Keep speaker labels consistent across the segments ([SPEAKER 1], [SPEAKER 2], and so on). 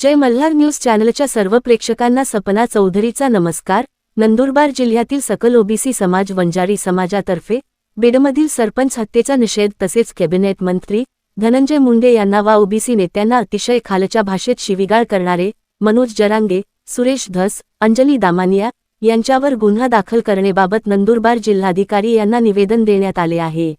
[SPEAKER 1] जय Malhar news चॅनलच्या सर्व प्रेक्षकांना सपना चौधरीचा नमस्कार. नंदुरबार जिल्ह्यातील सकल ओबीसी समाज वंजारी समाजातर्फे बेडमधील सरपंच हत्येचा निषेध तसेच कॅबिनेट मंत्री धनंजय मुंडे यांना वा ओबीसी नेत्यांना अतिशय खालच्या भाषेत शिवीगाळ करणारे मनोज जरांगे सुरेश धस अंजली दामानिया यांच्यावर गुन्हा दाखल करण्याबाबत नंदुरबार जिल्हाधिकारी यांना निवेदन देण्यात आले आहे.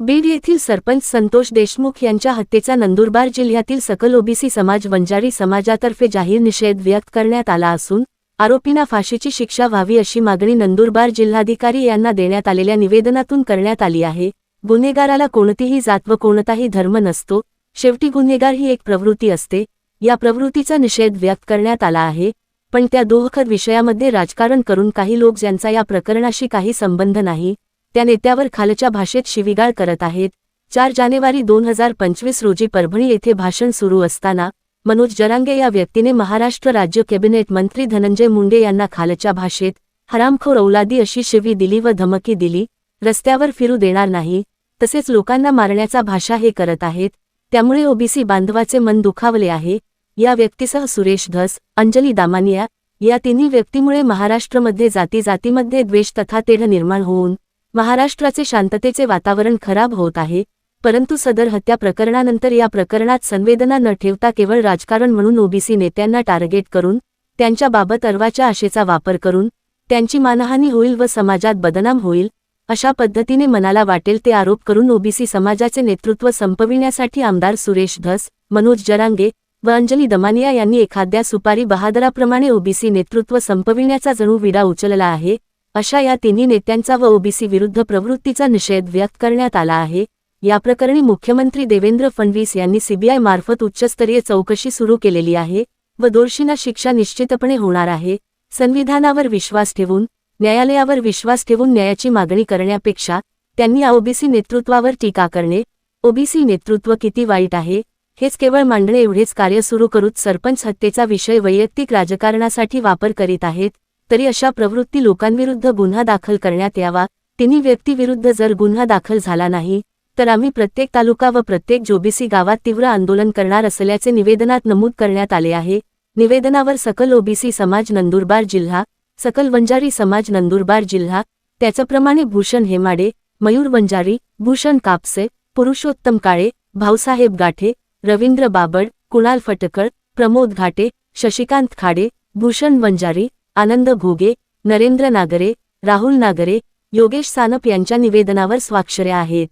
[SPEAKER 1] बीड येथील सरपंच संतोष देशमुख यांच्या हत्येचा नंदुरबार जिल्ह्यातील सकल ओबीसी समाज वंजारी समाजातर्फे जाहीर निषेध व्यक्त करण्यात आला असून आरोपींना फाशीची शिक्षा व्हावी अशी मागणी नंदुरबार जिल्हाधिकारी यांना देण्यात आलेल्या निवेदनातून करण्यात आली आहे. गुन्हेगाराला कोणतीही जात व कोणताही धर्म नसतो. शेवटी गुन्हेगार ही एक प्रवृत्ती असते. या प्रवृत्तीचा निषेध व्यक्त करण्यात आला आहे. पण त्या दोहखद विषयामध्ये राजकारण करून काही लोक ज्यांचा या प्रकरणाशी काही संबंध नाही त्या नेत्यावर खालच्या भाषेत शिवीगाळ करत आहेत. चार जानेवारी दोन हजार पंचवीस रोजी परभणी येथे भाषण सुरू असताना मनोज जरांगे या व्यक्तीने महाराष्ट्र राज्य कॅबिनेट मंत्री धनंजय मुंडे यांना खालच्या भाषेत हरामखोर औलादी अशी शिवी दिली व धमकी दिली रस्त्यावर फिरू देणार नाही तसेच लोकांना मारण्याचा भाषा हे करत आहेत त्यामुळे ओबीसी बांधवाचे मन दुखावले आहे या व्यक्तीसह सुरेश धस अंजली दामानिया या तिन्ही व्यक्तीमुळे महाराष्ट्रमध्ये जाती जातीमध्ये द्वेष तथा तेढ निर्माण होऊन महाराष्ट्राचे शांततेचे वातावरण खराब होत आहे परंतु सदर हत्या प्रकरणानंतर या प्रकरणात संवेदना न ठेवता केवळ राजकारण म्हणून ओबीसी नेत्यांना टार्गेट करून त्यांच्याबाबत अर्वाच्या आशेचा वापर करून त्यांची मानहानी होईल व समाजात बदनाम होईल अशा पद्धतीने मनाला वाटेल ते आरोप करून ओबीसी समाजाचे नेतृत्व संपविण्यासाठी आमदार सुरेश धस मनोज जरांगे व अंजली दमानिया यांनी एखाद्या सुपारी बहादराप्रमाणे ओबीसी नेतृत्व संपविण्याचा जणू विडा उचलला आहे अशा या तिन्ही नेत्यांचा व ओबीसी विरुद्ध प्रवृत्तीचा निषेध व्यक्त करण्यात आला आहे. याप्रकरणी मुख्यमंत्री देवेंद्र फडणवीस यांनी सीबीआय मार्फत उच्चस्तरीय चौकशी सुरू केलेली आहे व दोषींना शिक्षा निश्चितपणे होणार आहे. संविधानावर विश्वास ठेवून न्यायालयावर विश्वास ठेवून न्यायाची मागणी करण्यापेक्षा त्यांनी ओबीसी नेतृत्वावर टीका करणे ओबीसी नेतृत्व किती वाईट आहे हेच केवळ मांडणे एवढेच कार्य सुरू करूत सरपंच हत्येचा विषय वैयक्तिक राजकारणासाठी वापर करीत आहेत तरी अशा प्रवृत्ती लोकांविरुद्ध गुन्हा दाखल करण्यात यावा. तिन्ही व्यक्तीविरुद्ध जर गुन्हा दाखल झाला नाही तर आम्ही प्रत्येक तालुका व प्रत्येक जोबीसी गावात तीव्र आंदोलन करणार असल्याचे निवेदनात नमूद करण्यात आले आहे. निवेदनावर सकल ओबीसी समाज नंदुरबार जिल्हा सकल वंजारी समाज नंदुरबार जिल्हा त्याचप्रमाणे भूषण हेमाडे मयूर वंजारी भूषण कापसे पुरुषोत्तम काळे भाऊसाहेब गाठे रवींद्र बाबड कुणाल फटकळ प्रमोद घाटे शशिकांत खाडे भूषण वंजारी आनंद भोगे नरेंद्र नागरे राहुल नागरे योगेश सानप यांच्या निवेदनावर स्वाक्षऱ्या आहेत.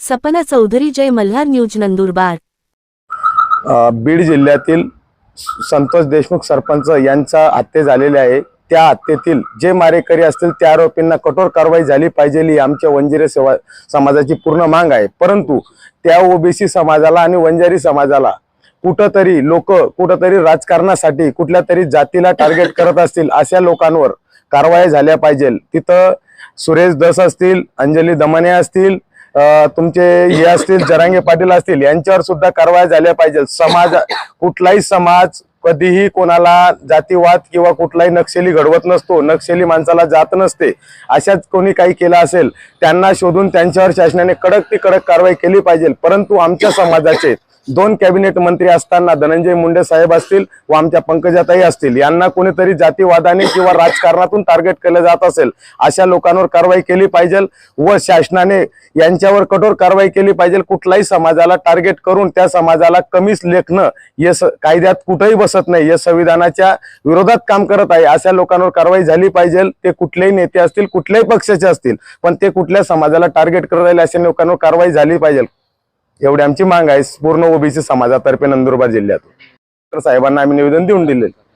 [SPEAKER 1] सपना चौधरी जय मल्हार न्यूज नंदुरबार.
[SPEAKER 2] बीड जिल्ह्यातील संतोष देशमुख सरपंच यांचा हत्या झालेले आहे. त्या हत्येतील जे मारेकरी असतील त्या आरोपींना कठोर कारवाई झाली पाहिजे ही आमच्या वंजिरे सेवा समाजाची पूर्ण मांग आहे. परंतु त्या ओबीसी समाजाला आणि वंजारी समाजाला कुठंतरी लोक कुठंतरी राजकारणासाठी कुठल्या तरी जातीला टार्गेट करत असतील अशा लोकांवर कारवाई झाल्या पाहिजे. तिथं सुरेश दस असतील अंजली दमाने असतील तुमचे हे असतील जरांगे पाटील असतील यांच्यावर सुद्धा कारवाई झाल्या पाहिजे. समाज कुठलाही समाज कधीही कोणाला जातीवाद किंवा कुठलाही नक्षली घडवत नसतो नक्षली माणसाला जात नसते अशाच कोणी काही केलं असेल त्यांना शोधून त्यांच्यावर शासनाने कडक ती कडक कारवाई केली पाहिजे. परंतु आमच्या समाजाचे दोन कॅबिनेट मंत्री असताना धनंजय मुंडे साहेब असतील व आमच्या पंकजाताई असतील यांना कोणीतरी जातीवादाने किंवा राजकारणातून टार्गेट केलं जात असेल अशा लोकांवर कारवाई केली पाहिजे व शासनाने यांच्यावर कठोर कारवाई केली पाहिजे. कुठल्याही समाजाला टार्गेट करून त्या समाजाला कमीच लेखणं हे कायद्यात कुठेही बसत नाही. हे संविधानाच्या विरोधात काम करत आहे. अशा लोकांवर कारवाई झाली पाहिजे. ते कुठलेही नेते असतील कुठल्याही पक्षाचे असतील पण ते कुठल्या समाजाला टार्गेट करत राहिले अशा लोकांवर कारवाई झाली पाहिजे. एवढी आमची मांग आहे. पूर्ण ओबीसी समाजातर्फे नंदुरबार जिल्ह्यात तर साहेबांना आम्ही निवेदन देऊन
[SPEAKER 3] दिलेलं